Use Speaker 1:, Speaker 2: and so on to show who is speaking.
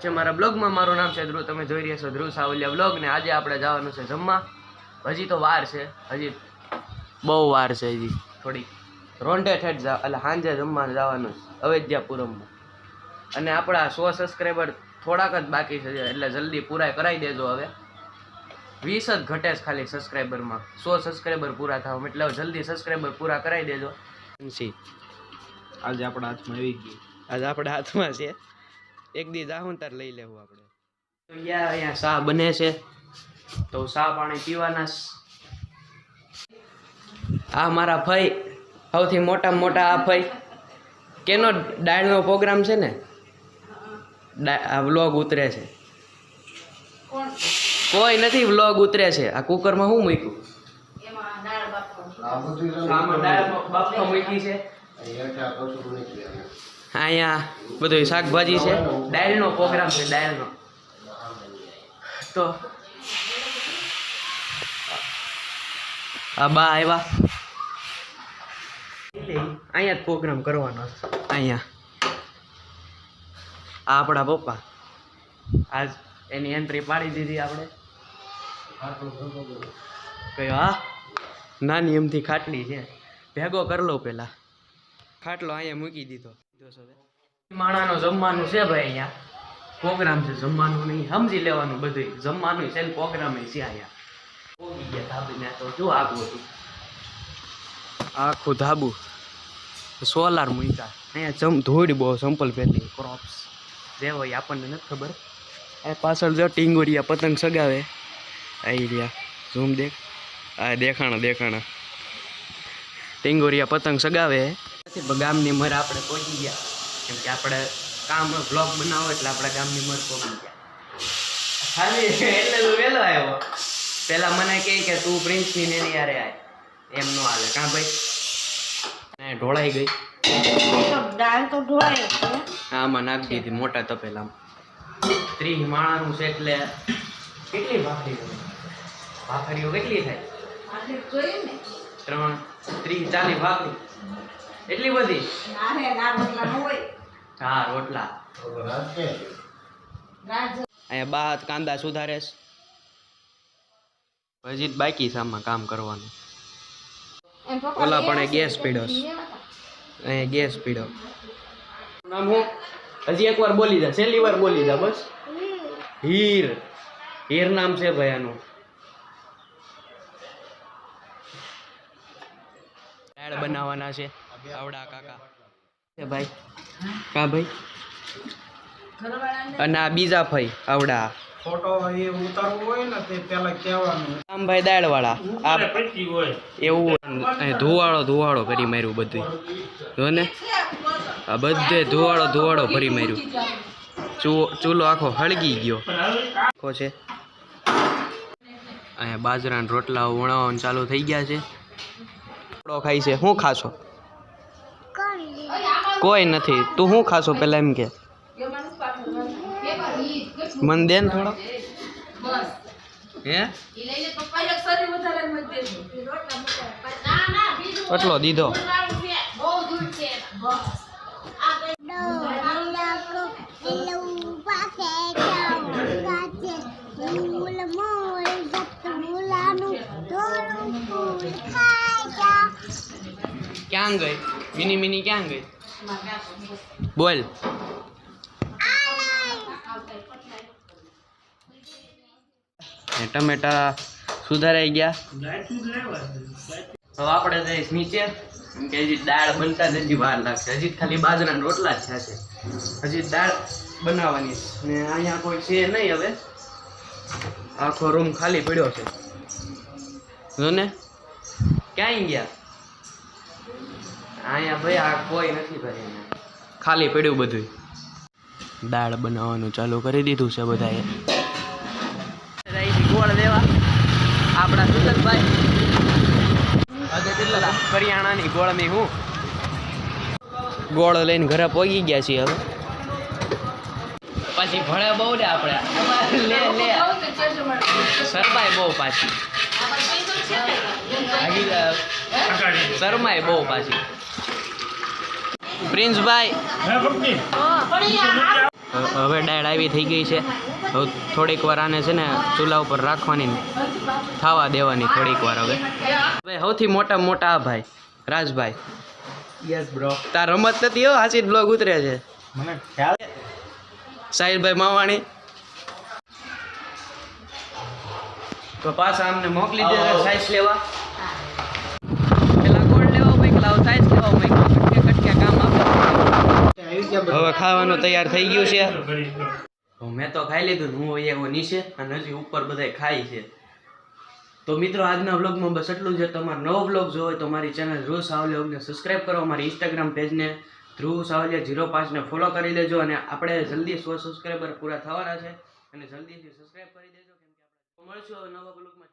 Speaker 1: છે મારા બ્લોગમાં મારું નામ છે ધ્રુવ તમે જોઈ રહ્યા છો ધ્રુવ સાવલિયા બ્લોગ ને આજે આપણે જવાનું છે જમવા. હજી તો વાર છે હજી બહુ વાર છે હજી. થોડી રોંઢે ઠેઠ જા એટલે સાંજે જમવા જવાનું છે અવેધ્યાપુરમમાં અને આપણા સો સબસ્ક્રાઈબર થોડાક જ બાકી છે એટલે જલ્દી પૂરા કરાવી દેજો હવે. વીસ જ ઘટે છે ખાલી સબસ્ક્રાઈબરમાં સો સબસ્ક્રાઈબર પૂરા થવા એટલે જલ્દી સબસ્ક્રાઈબર પૂરા કરાવી દેજો. જી.
Speaker 2: આજે આપણા હાથમાં આવી ગયું.
Speaker 1: આજે આપણા હાથમાં છે. એક દી જાહું તાર લઈ લેવું આપણે તો યા અહીંયા શા બને છે? તો શા પાણી પીવાના આ મારા ભાઈ સૌથી મોટામાં મોટા આ ભાઈ કેનો ડાળનો પ્રોગ્રામ છે ને? આ વ્લોગ ઉતરે છે. કોઈ નથી વ્લોગ ઉતરે છે. આ કુકરમાં શું મૂક્યું? મૂકી છે. અહીંયા બધું શાકભાજી છે. દાળનો પ્રોગ્રામ છે, દાળનો. તો આ બા આવ્યા અહીંયા જ પ્રોગ્રામ કરવાનો અહીંયા. આ આપણા પપ્પા. આજ એની એન્ટ્રી પાડી દીધી આપણે. કયો, હા? નાની એમથી ખાટલી છે. ભેગો કરલો પહેલાં ખાટલો અહીંયા મૂકી દીધો. માણાનો જમવાનું છે ભાઈ અહીંયા. પ્રોગ્રામ છે, જમવાનું નહીં. સમજી લેવાનું બધું જમવાનું છે ને પ્રોગ્રામ છે અહીંયા. ગયા ધાબીને તો જો આગું હતું. આખું ધાબુ સોલાર મૂક્યા. અહીંયા જમ, ધૂળ બહુ સંપલ પહેલી ક્રોપ્સ જે હોય આપણને નથી ખબર. એ પાછળ જો ટીંગોરિયા પતંગ સગાવે. આવી રહ્યા. ઝૂમ દેખ. આ દેખાણા દેખાણા. ટીંગોરિયા પતંગ સગાવે. ગામની મર આપણે પહોંચી ગયા. કેમ કે આપણે કામ બ્લોગ બનાવો એટલે આપણે ગામની મર પહોંચી ગયા. ખાલી એટલે તું વહેલો આવ્યો. પહેલાં મને કહે કે તું પ્રિન્સની નેની યારે આય. એમ નો હાલે. કાં ભાઈ? ઢોળાઈ ગઈ. આમાં નાખી દીધી મોટા તપેલામાં. ત્રીસ માણાનું છે એટલે કેટલી ભાખરી ભાખરીઓ કેટલી થાય? ત્રણ, ત્રીસ, ચાલીસ ભાખરી. એટલી બધી?
Speaker 3: નારે ના રોટલા હોય.
Speaker 1: હા રોટલા. અહીંયા બાદ કાંદા સુધારે છે. હજી બાકી સામમાં કામ કરવાનું. ઓલા પણ ગેસ
Speaker 3: હતા.
Speaker 1: અહીંયા ગેસ પીડો. નામ હું? હજી એક વાર બોલી જા છેલ્લી વાર બોલી જા બસ. હીર. હીર નામ છે ભયાનું દાળ બનાવવાના છે. આવડા કાકા. ભાઈ કા ભાઈ? અને આ બીજા ભાઈ આવડા.
Speaker 2: ફોટો એ ઉતારવો હોય ને તે પેલા કહેવાનું.
Speaker 1: રામભાઈ દાળ વાળા આ
Speaker 2: હોય.
Speaker 1: એવું અહીં ધુવાળો ધુવાળો કરી માર્યું બધું જો ને આ બધે ધુવાળો ધુવાળો ભરી માર્યું. ચૂ- ચૂલો આખો હળગી ગયો. આખો છે. અહીંયા બાજરાના રોટલા વણાવવાનું ચાલુ થઈ ગયા છે. રોટલો ખાઈ છે. શું ખાશો? કોઈ નથી. તું શું ખાશો પહેલાં એમ કે? મન દે ને થોડો હે? એટલો દીધો. ક્યાં ગઈ? મિની મિની ક્યાં ગઈ? બોલ. ટમેટા સુધારાઈ ગયા. હવે આપણે જઈશ નીચે. કે હજી દાળ બનતા જ હજી વાર લાગશે. હજી ખાલી બાજરાના રોટલા જ થશે. છે હજી દાળ બનાવવાની ને અહીંયા કોઈ છે નહીં હવે. આખો રૂમ ખાલી પડ્યો છે. જો ને ક્યાંય ગયા? અહીંયા કોઈ નથી ખાલી પડ્યું બધું દાળ બનાવવાનું ચાલુ કરી દીધું છે બધાએ. ગોળ દેવા આપણા કેટલા કરિયાણાની ગોળની હું ગોળ લઈને ઘરે પહોંચી ગયા છીએ હવે. પછી ભળે બહુ ને આપણે. લે લે. શરમાય બહુ પાછી. શરમાય બહુ પાછી. પ્રિન્સભાઈ. હવે ડાયડ આવી થઈ ગઈ છે. હવે થોડીક વાર આને છે ને ચૂલા ઉપર રાખવાની થવા દેવાની થોડીક વાર હવે. હવે સૌથી મોટા મોટા આ ભાઈ રાજભાઈ.
Speaker 2: યસ બ્રો
Speaker 1: તાર રમત નથી હો હાસી બ્લોગ ઉતરે છે.
Speaker 2: મને ખ્યાલ
Speaker 1: સાહિલભાઈ માવાણી. તો પાછા અમને મોકલી દે સાઈઝ લેવા. પેલા ગોળ લેવો લાવો સાઈઝ લેવો કટકે કટકે કામ આપે. હવે ખાવાનું તૈયાર થઈ ગયું છે. મેં તો ખાઈ લીધું હું અહીંયા નીચે અને હજી ઉપર બધાય ખાય છે. તો મિત્રો આજના વ્લોગમાં બસ એટલું જ. તમારો નવો વ્લોગ જોવો તો મારી ચેનલ ધ્રુવ સાવલિયાને સબસ્ક્રાઈબ કરો. મારી ઇન્સ્ટાગ્રામ પેજને ધ્રુવ સાવલિયા ઝીરો પાંચને ફોલો કરી લેજો અને આપણે જલ્દી સો સબસ્ક્રાઈબર પૂરા થવાના છે. અને જલ્દીથી સબસ્ક્રાઈબ કરી દેજો. commercial, another look my